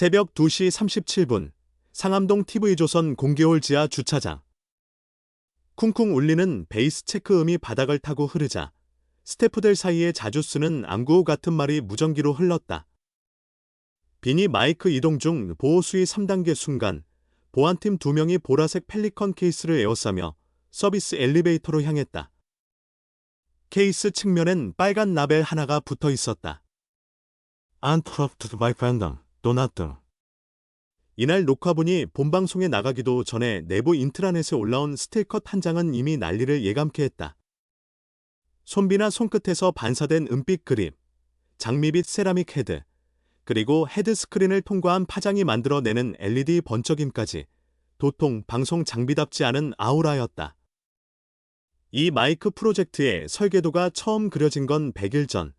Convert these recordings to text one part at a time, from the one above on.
새벽 2시 37분 상암동 TV조선 공개홀 지하 주차장. 쿵쿵 울리는 베이스 체크 음이 바닥을 타고 흐르자 스태프들 사이에 자주 쓰는 안구호 같은 말이 무전기로 흘렀다. 비니 마이크 이동 중 보호 수위 3단계 순간 보안팀 두 명이 보라색 펠리컨 케이스를 에워싸며 서비스 엘리베이터로 향했다. 케이스 측면엔 빨간 라벨 하나가 붙어 있었다. Unproved by fandom, 도나트. 이날 녹화분이 본방송에 나가기도 전에 내부 인트라넷에 올라온 스틸컷 한 장은 이미 난리를 예감케 했다. 손비나 손끝에서 반사된 은빛 그립, 장미빛 세라믹 헤드, 그리고 헤드 스크린을 통과한 파장이 만들어내는 LED 번쩍임까지 도통 방송 장비답지 않은 아우라였다. 이 마이크 프로젝트의 설계도가 처음 그려진 건 100일 전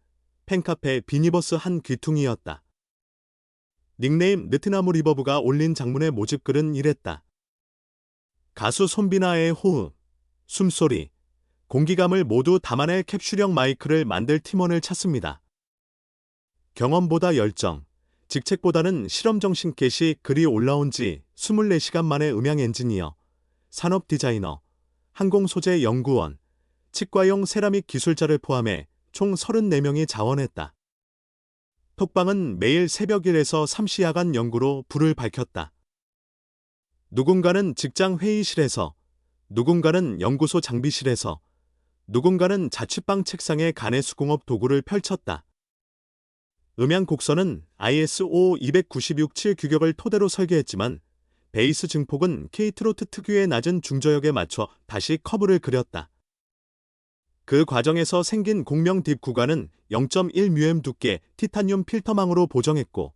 팬카페 비니버스 한 귀퉁이였다. 닉네임 느트나무 리버브가 올린 장문의 모집글은 이랬다. 가수 손비나의 호흡, 숨소리, 공기감을 모두 담아낼 캡슐형 마이크를 만들 팀원을 찾습니다. 경험보다 열정, 직책보다는 실험정신 겟이 글이 올라온 지 24시간 만에 음향 엔지니어, 산업 디자이너, 항공 소재 연구원, 치과용 세라믹 기술자를 포함해 총 34명이 자원했다. 톡방은 매일 새벽 1에서 3시 야간 연구로 불을 밝혔다. 누군가는 직장 회의실에서, 누군가는 연구소 장비실에서, 누군가는 자취방 책상에 간의 수공업 도구를 펼쳤다. 음향 곡선은 ISO 296-7 규격을 토대로 설계했지만 베이스 증폭은 케이트로트 특유의 낮은 중저역에 맞춰 다시 커브를 그렸다. 그 과정에서 생긴 공명 딥 구간은 0.1µm 두께 티타늄 필터망으로 보정했고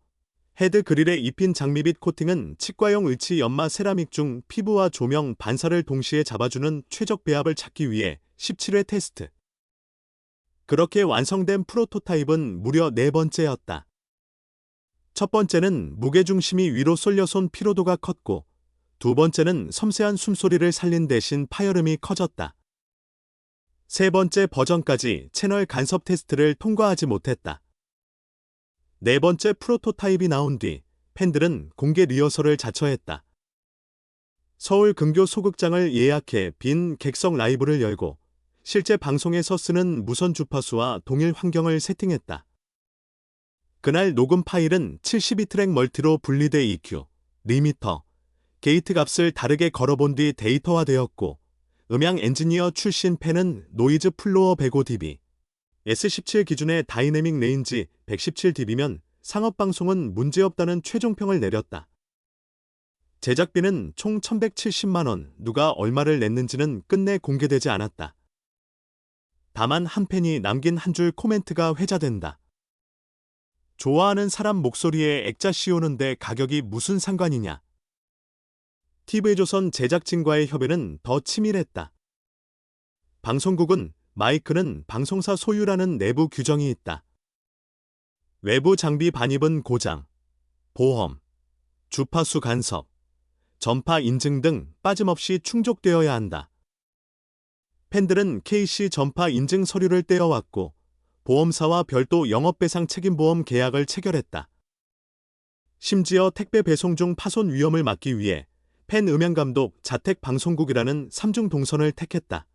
헤드 그릴에 입힌 장미 빛 코팅은 치과용 의치 연마 세라믹 중 피부와 조명 반사를 동시에 잡아주는 최적 배합을 찾기 위해 17회 테스트. 그렇게 완성된 프로토타입은 무려 네 번째였다. 첫 번째는 무게중심이 위로 쏠려 손 피로도가 컸고, 두 번째는 섬세한 숨소리를 살린 대신 파열음이 커졌다. 세 번째 버전까지 채널 간섭 테스트를 통과하지 못했다. 네 번째 프로토타입이 나온 뒤 팬들은 공개 리허설을 자처했다. 서울 근교 소극장을 예약해 빈 객석 라이브를 열고 실제 방송에서 쓰는 무선 주파수와 동일 환경을 세팅했다. 그날 녹음 파일은 72트랙 멀티로 분리돼 EQ, 리미터, 게이트 값을 다르게 걸어본 뒤 데이터화되었고 음향 엔지니어 출신 팬은 노이즈 플로어 105dB, S17 기준의 다이내믹 레인지 117dB면 상업방송은 문제없다는 최종평을 내렸다. 제작비는 총 1170만원, 누가 얼마를 냈는지는 끝내 공개되지 않았다. 다만 한 팬이 남긴 한 줄 코멘트가 회자된다. 좋아하는 사람 목소리에 액자 씌우는데 가격이 무슨 상관이냐. TV조선 제작진과의 협의는 더 치밀했다. 방송국은 마이크는 방송사 소유라는 내부 규정이 있다. 외부 장비 반입은 고장, 보험, 주파수 간섭, 전파 인증 등 빠짐없이 충족되어야 한다. 팬들은 KC 전파 인증 서류를 떼어왔고 보험사와 별도 영업배상 책임보험 계약을 체결했다. 심지어 택배 배송 중 파손 위험을 막기 위해 팬 음향감독 자택 방송국이라는 삼중 동선을 택했다.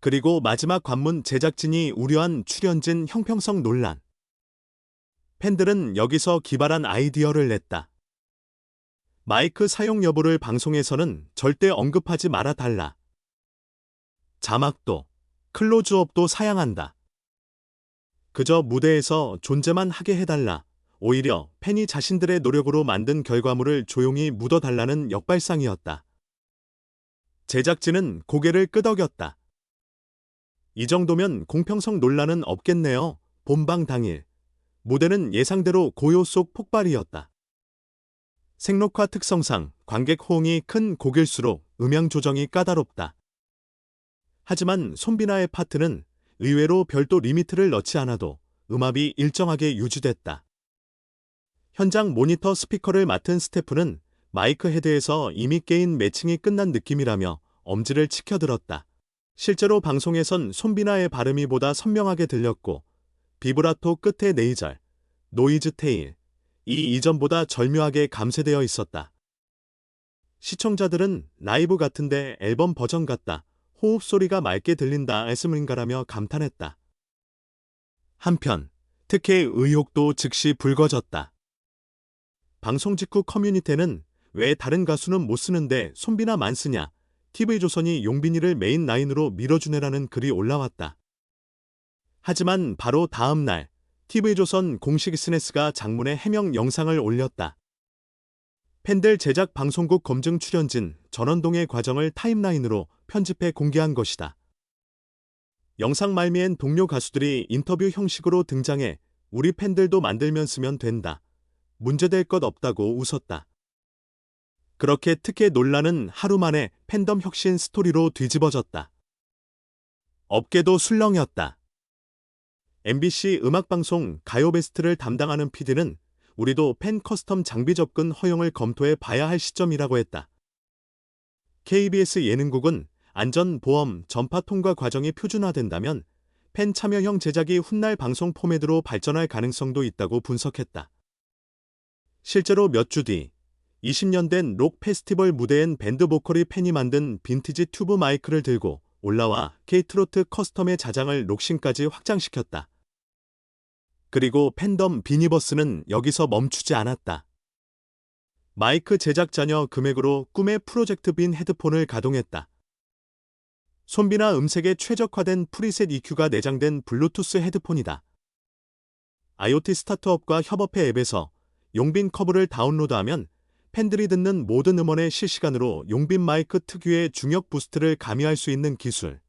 그리고 마지막 관문 제작진이 우려한 출연진 형평성 논란. 팬들은 여기서 기발한 아이디어를 냈다. 마이크 사용 여부를 방송에서는 절대 언급하지 말아 달라. 자막도, 클로즈업도 사양한다. 그저 무대에서 존재만 하게 해달라. 오히려 팬이 자신들의 노력으로 만든 결과물을 조용히 묻어달라는 역발상이었다. 제작진은 고개를 끄덕였다. 이 정도면 공평성 논란은 없겠네요. 본방 당일. 무대는 예상대로 고요 속 폭발이었다. 생록화 특성상 관객 호응이 큰 곡일수록 음향 조정이 까다롭다. 하지만 손비나의 파트는 의외로 별도 리미트를 넣지 않아도 음압이 일정하게 유지됐다. 현장 모니터 스피커를 맡은 스태프는 마이크 헤드에서 이미 깨인 매칭이 끝난 느낌이라며 엄지를 치켜들었다. 실제로 방송에선 손비나의 발음이 보다 선명하게 들렸고 비브라토 끝에 네이절, 노이즈 테일, 이 이전보다 절묘하게 감쇄되어 있었다. 시청자들은 라이브 같은데 앨범 버전 같다. 호흡 소리가 맑게 들린다. 에스문가라며 감탄했다. 한편 특혜 의혹도 즉시 불거졌다. 방송 직후 커뮤니티는 왜 다른 가수는 못 쓰는데 손비나 만 쓰냐? TV조선이 용빈이를 메인 라인으로 밀어주네라는 글이 올라왔다. 하지만 바로 다음 날 TV조선 공식 SNS가 장문의 해명 영상을 올렸다. 팬들 제작 방송국 검증 출연진 전원동의 과정을 타임라인으로 편집해 공개한 것이다. 영상 말미엔 동료 가수들이 인터뷰 형식으로 등장해 우리 팬들도 만들면 쓰면 된다. 문제될 것 없다고 웃었다. 그렇게 특혜 논란은 하루 만에 팬덤 혁신 스토리로 뒤집어졌다. 업계도 술렁였다. MBC 음악방송 가요베스트를 담당하는 PD는 우리도 팬 커스텀 장비 접근 허용을 검토해 봐야 할 시점이라고 했다. KBS 예능국은 안전, 보험, 전파 통과 과정이 표준화된다면 팬 참여형 제작이 훗날 방송 포맷으로 발전할 가능성도 있다고 분석했다. 실제로 몇 주 뒤 20년 된 록 페스티벌 무대엔 밴드 보컬이 팬이 만든 빈티지 튜브 마이크를 들고 올라와 K트로트 커스텀의 자장을 록신까지 확장시켰다. 그리고 팬덤 비니버스는 여기서 멈추지 않았다. 마이크 제작 잔여 금액으로 꿈의 프로젝트 빈 헤드폰을 가동했다. 손비나 음색에 최적화된 프리셋 EQ가 내장된 블루투스 헤드폰이다. IoT 스타트업과 협업해 앱에서 용빈 커브를 다운로드하면 팬들이 듣는 모든 음원에 실시간으로 용빈 마이크 특유의 중역 부스트를 가미할 수 있는 기술.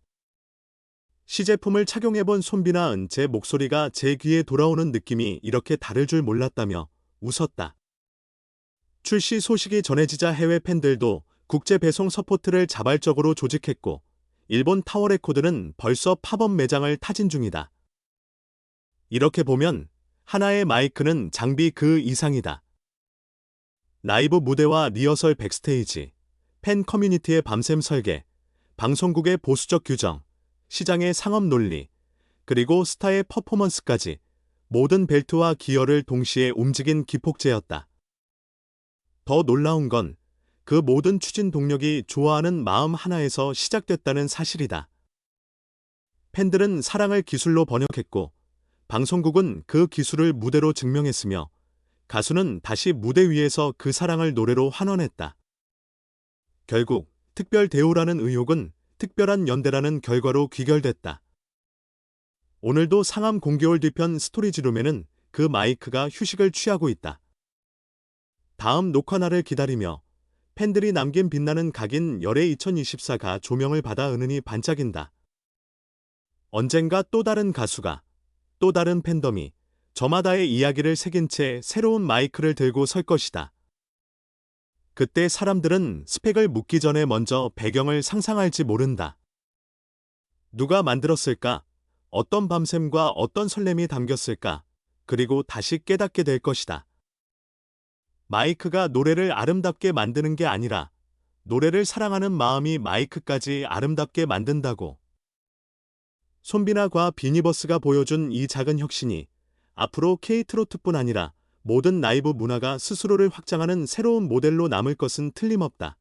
시제품을 착용해본 손비나 은제 목소리가 제 귀에 돌아오는 느낌이 이렇게 다를 줄 몰랐다며 웃었다. 출시 소식이 전해지자 해외 팬들도 국제 배송 서포트를 자발적으로 조직했고 일본 타워레코드는 벌써 팝업 매장을 타진 중이다. 이렇게 보면 하나의 마이크는 장비 그 이상이다. 라이브 무대와 리허설 백스테이지, 팬 커뮤니티의 밤샘 설계, 방송국의 보수적 규정, 시장의 상업 논리, 그리고 스타의 퍼포먼스까지 모든 벨트와 기어를 동시에 움직인 기폭제였다. 더 놀라운 건 그 모든 추진 동력이 좋아하는 마음 하나에서 시작됐다는 사실이다. 팬들은 사랑을 기술로 번역했고, 방송국은 그 기술을 무대로 증명했으며, 가수는 다시 무대 위에서 그 사랑을 노래로 환원했다. 결국 특별 대우라는 의혹은 특별한 연대라는 결과로 귀결됐다. 오늘도 상암 공개월 뒤편 스토리지룸에는 그 마이크가 휴식을 취하고 있다. 다음 녹화날을 기다리며 팬들이 남긴 빛나는 각인 열애 2024가 조명을 받아 은은히 반짝인다. 언젠가 또 다른 가수가, 또 다른 팬덤이 저마다의 이야기를 새긴 채 새로운 마이크를 들고 설 것이다. 그때 사람들은 스펙을 묻기 전에 먼저 배경을 상상할지 모른다. 누가 만들었을까? 어떤 밤샘과 어떤 설렘이 담겼을까? 그리고 다시 깨닫게 될 것이다. 마이크가 노래를 아름답게 만드는 게 아니라 노래를 사랑하는 마음이 마이크까지 아름답게 만든다고. 손비나과 비니버스가 보여준 이 작은 혁신이 앞으로 K트로트뿐 아니라 모든 라이브 문화가 스스로를 확장하는 새로운 모델로 남을 것은 틀림없다.